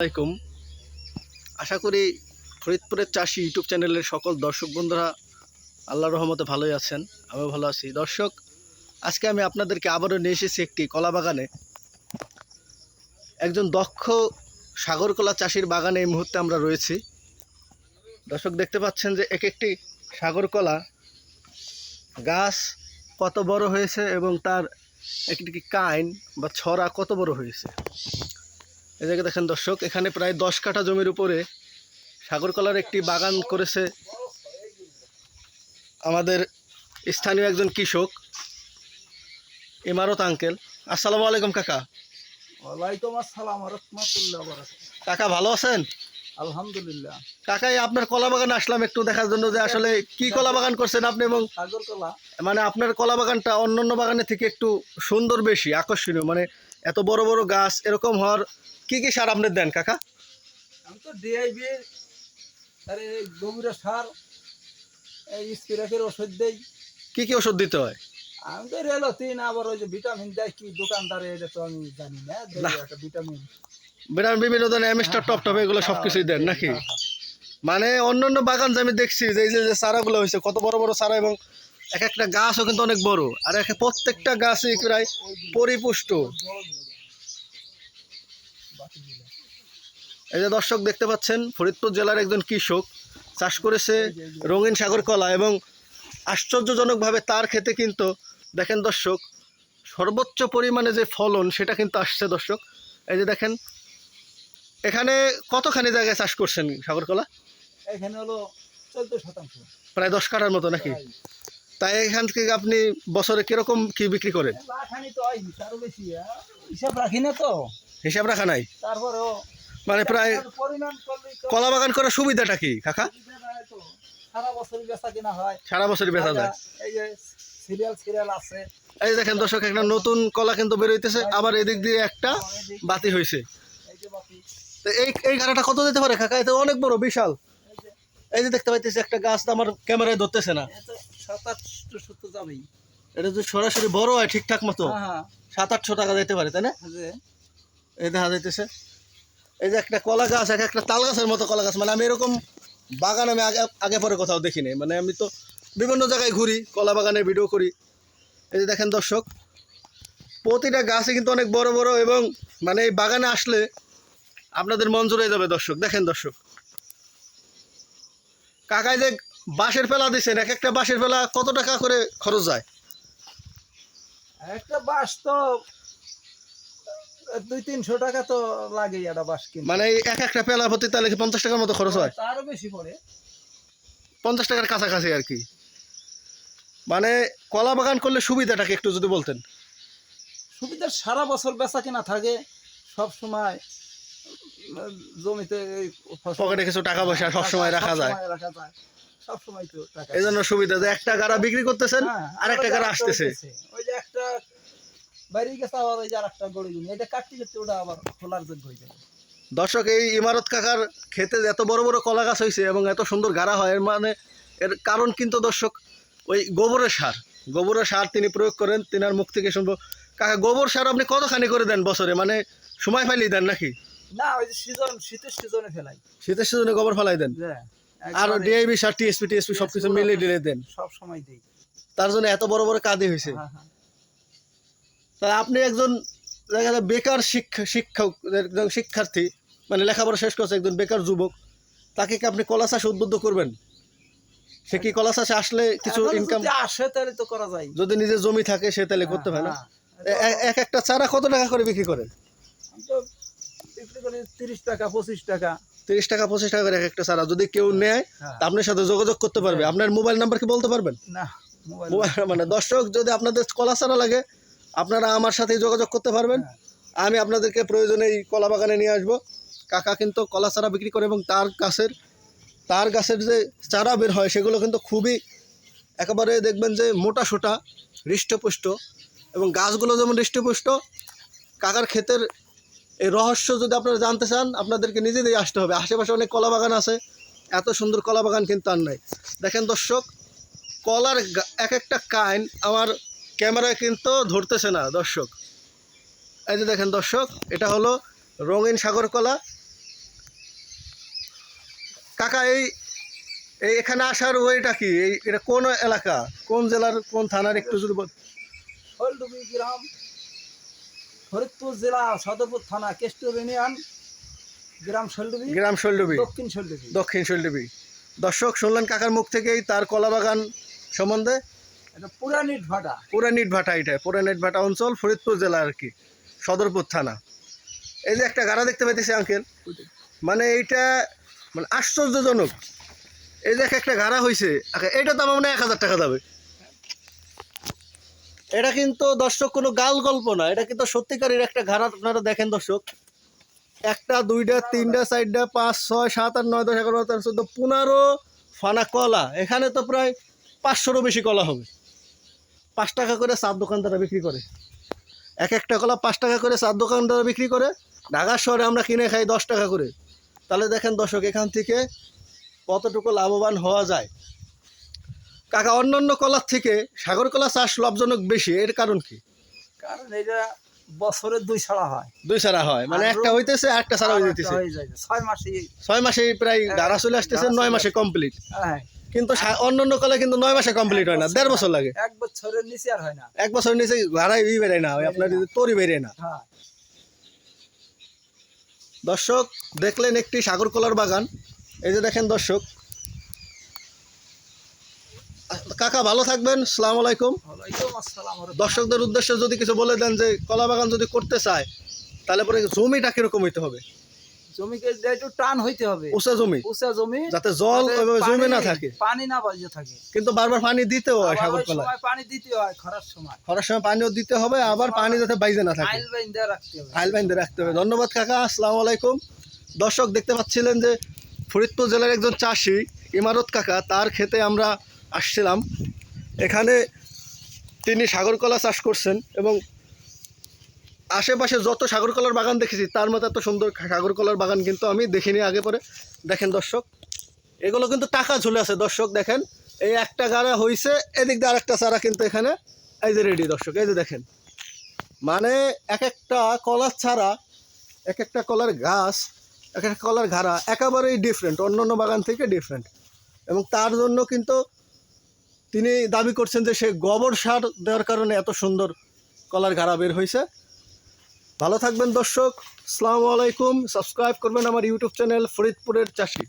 আলাইকুম। আশা করি ফরিদপুরের চাষি ইউটিউব চ্যানেলের সকল দর্শক বন্ধুরা আল্লাহ রহমতে ভালোই আছেন, আমিও ভালো আছি। দর্শক, আজকে আমি আপনাদেরকে আবারও নিয়ে এসেছি একটি কলা বাগানে। একজন দক্ষ সাগর কলা চাষির বাগানে এই মুহূর্তে আমরা রয়েছি। দর্শক, দেখতে পাচ্ছেন যে এক একটি সাগর কলা গাছ কত বড় হয়েছে এবং তার একটি কাইন বা ছড়া কত বড় হয়েছে। এই জায়গায় দেখেন দর্শক এখানে প্রায় দশ কাঠা জমির উপরে সাগরকলার একটি বাগান করেছে আমাদের স্থানীয় একজন কৃষক ইমারত আঙ্কেল। আসসালামু আলাইকুম কাকা। ওয়ালাইকুম আসসালাম রহমতুল্লাহ কাকা ভালো আছেন? আলহামদুলিল্লাহ। কাকাই আপনার কলা বাগানে আসলাম একটু দেখার জন্য যে আসলে কি কলা বাগান করছেন আপনি এবং সাগর কলা? মানে আপনার কলা বাগানটা অন্যান্য বাগানের থেকে একটু সুন্দর বেশি আকর্ষণীয়। মানে এত বড় বড় গাছ এরকম হওয়ার কি কি সার আপনি দেন কাকা? আমি তো ডিআইবি আরে গভীরা সার এই স্পিরাকের ওষুধ দেই। কি কি ওষুধ দিতে হয়? আমি তো রেলো তিন আবার ওই যে ভিটামিন দেয় কি দোকানদারে এটা তো আমি জানি না একটা ভিটামিন। বিরাট বিভিন্ন ধরনের অ্যামিস্টার টপ টপ এগুলো সব কিছুই দেন নাকি? হ্যাঁ, হ্যাঁ। মানে অন্য অন্য বাগান যে আমি দেখছি যে এই যে যে চারাগুলো হয়েছে কত বড় বড় চারা এবং এক একটা গাছও কিন্তু অনেক বড়। আর এক প্রত্যেকটা গাছই প্রায় পরিপুষ্ট। এই যে দর্শক দেখতে পাচ্ছেন ফরিদপুর জেলার একজন কৃষক চাষ করেছে রঙিন সাগর কলা এবং আশ্চর্যজনকভাবে তার খেতে কিন্তু দেখেন দর্শক সর্বোচ্চ পরিমাণে যে ফলন সেটা কিন্তু আসছে দর্শক। এই যে দেখেন এখানে কতখানি জায়গায় চাষ করছেন সাগর কলা? এখানে হলো চোদ্দ শতাংশ। প্রায় দশ কাঠার মতো নাকি? তাই এখান থেকে আপনি বছরে কীরকম কি বিক্রি করেন? হয়? হিসাব রাখি না তো। হিসাব রাখা নাই? তারপরেও মানে প্রায় কলা বাগান করার সুবিধাটা কি কাকা? সারা বছর বেচা কিনা হয়। সারা বছরই বেচা যায়। এই যে সিরিয়াল সিরিয়াল আছে। এই দেখেন দর্শক একটা নতুন কলা কিন্তু বেরোইতেছে আবার এদিক দিয়ে একটা বাতি হয়েছে এই এই এই গাড়াটা কত দিতে পারে কাকা? এটা অনেক বড় বিশাল। এই যে। দেখতে পাইতেছি একটা গাছ তো আমার ক্যামেরায় ধরতেছে না। সাত আটশো সত্তর যাবেই। এটা যদি সরাসরি বড় হয় ঠিকঠাক মতো হ্যাঁ হ্যাঁ। সাত আটশো টাকা দিতে পারে তাই না? এই দেখা যাইতেছে। এই যে একটা কলা গাছ এক একটা তাল গাছের মতো কলা গাছ মানে আমি এরকম বাগান আমি আগে আগে পরে কোথাও দেখি নাই মানে আমি তো বিভিন্ন জায়গায় ঘুরি কলা বাগানে ভিডিও করি। এই যে দেখেন দর্শক প্রতিটা গাছে কিন্তু অনেক বড় বড় এবং মানে এই বাগানে আসলে আপনাদের মন জুড়ে যাবে দর্শক। দেখেন দর্শক। কাকায় যে বাঁশের ফেলা দিচ্ছেন এক একটা বাঁশের ফেলা কত টাকা করে খরচ যায়? একটা বাস তো দুই তিনশো টাকা তো লাগেই একটা বাস কিনতে। মানে এক একটা পেলা প্রতি তাহলে কি পঞ্চাশ টাকার মতো খরচ হয়? তারও বেশি পড়ে। পঞ্চাশ টাকার কাছাকাছি আর কি। মানে কলা বাগান করলে সুবিধাটাকে একটু যদি বলতেন। সুবিধা সারা বছর বেচা কিনা থাকে সব সময় জমিতে পকেটে কিছু টাকা পয়সা সবসময় রাখা যায়। সবসময় রাখা যায়। সব তো টাকা এই জন্য সুবিধা যে একটা গাড়া বিক্রি করতেছেন হ্যাঁ, আর একটা গাড়া আসতেছে। ওই যে একটা বাইরে গেছে আবার ওই যে আর একটা গড়ে গুনি এটা কাটতে কাটতে ওটা আবার খোলার যোগ্য হয়ে যাবে। দর্শক এই ইমারত কাকার খেতে এত বড় বড় কলা গাছ হয়েছে এবং এত সুন্দর গাড়া হয় এর মানে এর কারণ কিন্তু দর্শক ওই গোবরের সার। গোবরের সার তিনি প্রয়োগ করেন তিনার মুখ থেকে শুনব। কাকা গোবর সার আপনি কতখানি করে দেন বছরে? মানে সময় ফাইলেই দেন নাকি? না ওই যে সিজন শীতের সিজনে ফেলাই। শীতের সিজনে গোবর ফেলাই দেন? যে আর ডিআইবি সার টিএসপি টিএসপি সব কিছু মিলিয়ে ডিলে দেন। সব সময় দেই। তার জন্য এত বড় বড় হয়েছে। হ্যাঁ হ্যাঁ। আপনি একজন দেখা যায় বেকার শিক্ষা শিক্ষক একজন শিক্ষার্থী মানে লেখাপড়া শেষ করছে একজন বেকার যুবক তাকে কি আপনি কলা চাষে উদ্বুদ্ধ করবেন? সে কি কলা চাষে আসলে কিছু ইনকাম আসে তাহলে তো করা যায়। যদি নিজের জমি থাকে সে তাহলে করতে পারে না। হ্যাঁ, এক একটা চারা কত টাকা করে করেন? বিক্রি করি তিরিশ টাকা পঁচিশ টাকা। তিরিশ টাকা পঁচিশ টাকা করে এক একটা চারা যদি কেউ নেয় হ্যাঁ। তা আপনার সাথে যোগাযোগ করতে পারবে। আপনার মোবাইল নাম্বার কি বলতে পারবেন? না মোবাইল মানে দর্শক যদি আপনাদের কলা চারা লাগে আপনারা আমার সাথে যোগাযোগ করতে পারবেন। হ্যাঁ। আমি আপনাদেরকে প্রয়োজনে এই কলা বাগানে নিয়ে আসব। কাকা কিন্তু কলা চারা বিক্রি করে এবং তার গাছের তার গাছের যে চারা বের হয় সেগুলো কিন্তু খুবই একেবারে দেখবেন যে মোটা সোটা হৃষ্টপুষ্ট এবং গাছগুলো যেমন হৃষ্টপুষ্ট কাকার ক্ষেতের এই রহস্য যদি আপনারা জানতে চান, আপনাদেরকে নিজেদেরই আসতে হবে। আশেপাশে অনেক কলা বাগান আছে। এত সুন্দর কলা বাগান কিন্তু আর নাই। দেখেন দর্শক, কলার এক একটা কাইন আমার ক্যামেরায় কিন্তু ধরতেছে না, দর্শক। এই যে দেখেন দর্শক, এটা হলো রঙিন সাগর কলা। কাকা, এই এই এখানে আসার ওইটা কি? এই, এটা কোন এলাকা? কোন জেলার, কোন থানার? একটু যদি গ্রাম। ফরিদপুর জেলা সদরপুর থানা কেষ্টুর ইউনিয়ন গ্রাম শৈলডুবি গ্রাম শৈলডুবি। দক্ষিণ শৈলডুবি। দক্ষিণ শৈলডুবি। দর্শক শুনলেন কাকার মুখ থেকেই তার কলা বাগান সম্বন্ধে? এটা পুরানিট ভাটা। পুরানিট ভাটা এটা পুরানিট ভাটা অঞ্চল ফরিদপুর জেলা আর কি সদরপুর থানা। এই যে একটা গাড়া দেখতে পাইতেছি আঙ্কেল। মানে এইটা মানে আশ্চর্যজনক। এই যে একটা গাড়া হয়েছে এটা তো আমার মনে হয় এক হাজার টাকা যাবে। এটা কিন্তু দর্শক কোনো গাল গল্প না, এটা কিন্তু সত্যিকারের একটা ঘাড়া আপনারা দেখেন দর্শক। একটা, দুইটা, তিনটা, চারটা, পাঁচ, ছয়, সাত, আট, নয়, দশ, এগারো তেরো, চোদ্দ, পনেরো ফানা কলা। এখানে তো প্রায় পাঁচশোরও বেশি কলা হবে। পাঁচ টাকা করে চার দোকানদাররা বিক্রি করে। এক একটা কলা পাঁচ টাকা করে চার দোকানদাররা বিক্রি করে। ঢাকা শহরে আমরা কিনে খাই দশ টাকা করে। তাহলে দেখেন দর্শক, এখান থেকে কতটুকু লাভবান হওয়া যায়? কাকা অন্যান্য কলার থেকে সাগর কলা চাষ লাভজনক বেশি এর কারণ কি? কারণ এটা বছরে দুই ছাড়া হয়। দুই ছাড়া হয় মানে একটা হইতেছে একটা ছাড়া হয়ে যেতেছে ছয় মাসে ছয় মাসে প্রায় হ্যাঁ, গাড়া চলে আসতেছে নয় মাসে কমপ্লিট হ্যাঁ। কিন্তু অন্যান্য কলা কিন্তু নয় মাসে কমপ্লিট হয় না দেড় বছর লাগে। এক বছরের নিচে আর হয় না। এক বছরের নিচে গাড়াই ই না আপনার তরি বেড়ে না। হ্যাঁ। দর্শক দেখলেন একটি সাগর কলার বাগান। এই যে দেখেন দর্শক কাকা ভালো থাকবেন সালাম আলাইকুম। দর্শকদের উদ্দেশ্যে যদি কিছু বলে দেন যে কলা বাগান যদি করতে চায় তাহলে পরে জমিটা কীরকম হইতে হবে? জমিকে একটু টান হইতে হবে। উঁচা জমি। উঁচা জমি। যাতে জল যাতে ওইভাবে জমে পানি- না থাকে। পানি না বাজিয়ে থাকে। কিন্তু বারবার পানি দিতেও হয় সাগর কলা পানি দিতে হয় খরার সময়। খরার সময় পানিও দিতে হবে আবার পানি যাতে বাইজে না থাকে। আইল বাইন রাখতে হবে। আইল বাইন্দে রাখতে হবে। ধন্যবাদ কাকা আসসালামু আলাইকুম। দর্শক দেখতে পাচ্ছিলেন যে ফরিদপুর জেলার একজন চাষি ইমারত কাকা তার ক্ষেতে আমরা আসছিলাম। এখানে তিনি সাগরকলা চাষ করছেন এবং আশেপাশে যত সাগরকলার বাগান দেখেছি, তার মতো এত সুন্দর সাগরকলার বাগান কিন্তু আমি দেখিনি আগে পরে। দেখেন দর্শক, এগুলো কিন্তু টাকা ঝুলে আছে। দর্শক দেখেন, এই একটা গাড়া হইছে, এদিক দিয়ে আরেকটা চারা কিন্তু এখানে, এই যে রেডি দর্শক, এই যে দেখেন। মানে এক একটা কলার ছাড়া এক একটা কলার গাছ, এক একটা কলার ঘাড়া একেবারেই ডিফারেন্ট অন্য অন্য বাগান থেকে ডিফারেন্ট এবং তার জন্য কিন্তু তিনি দাবি করছেন যে সে গোবর সার দেওয়ার কারণে এত সুন্দর কলার ঘাড়া বের হয়েছে। ভালো থাকবেন দর্শক। আসসালামু আলাইকুম। সাবস্ক্রাইব করবেন আমার ইউটিউব চ্যানেল ফরিদপুরের চাষি।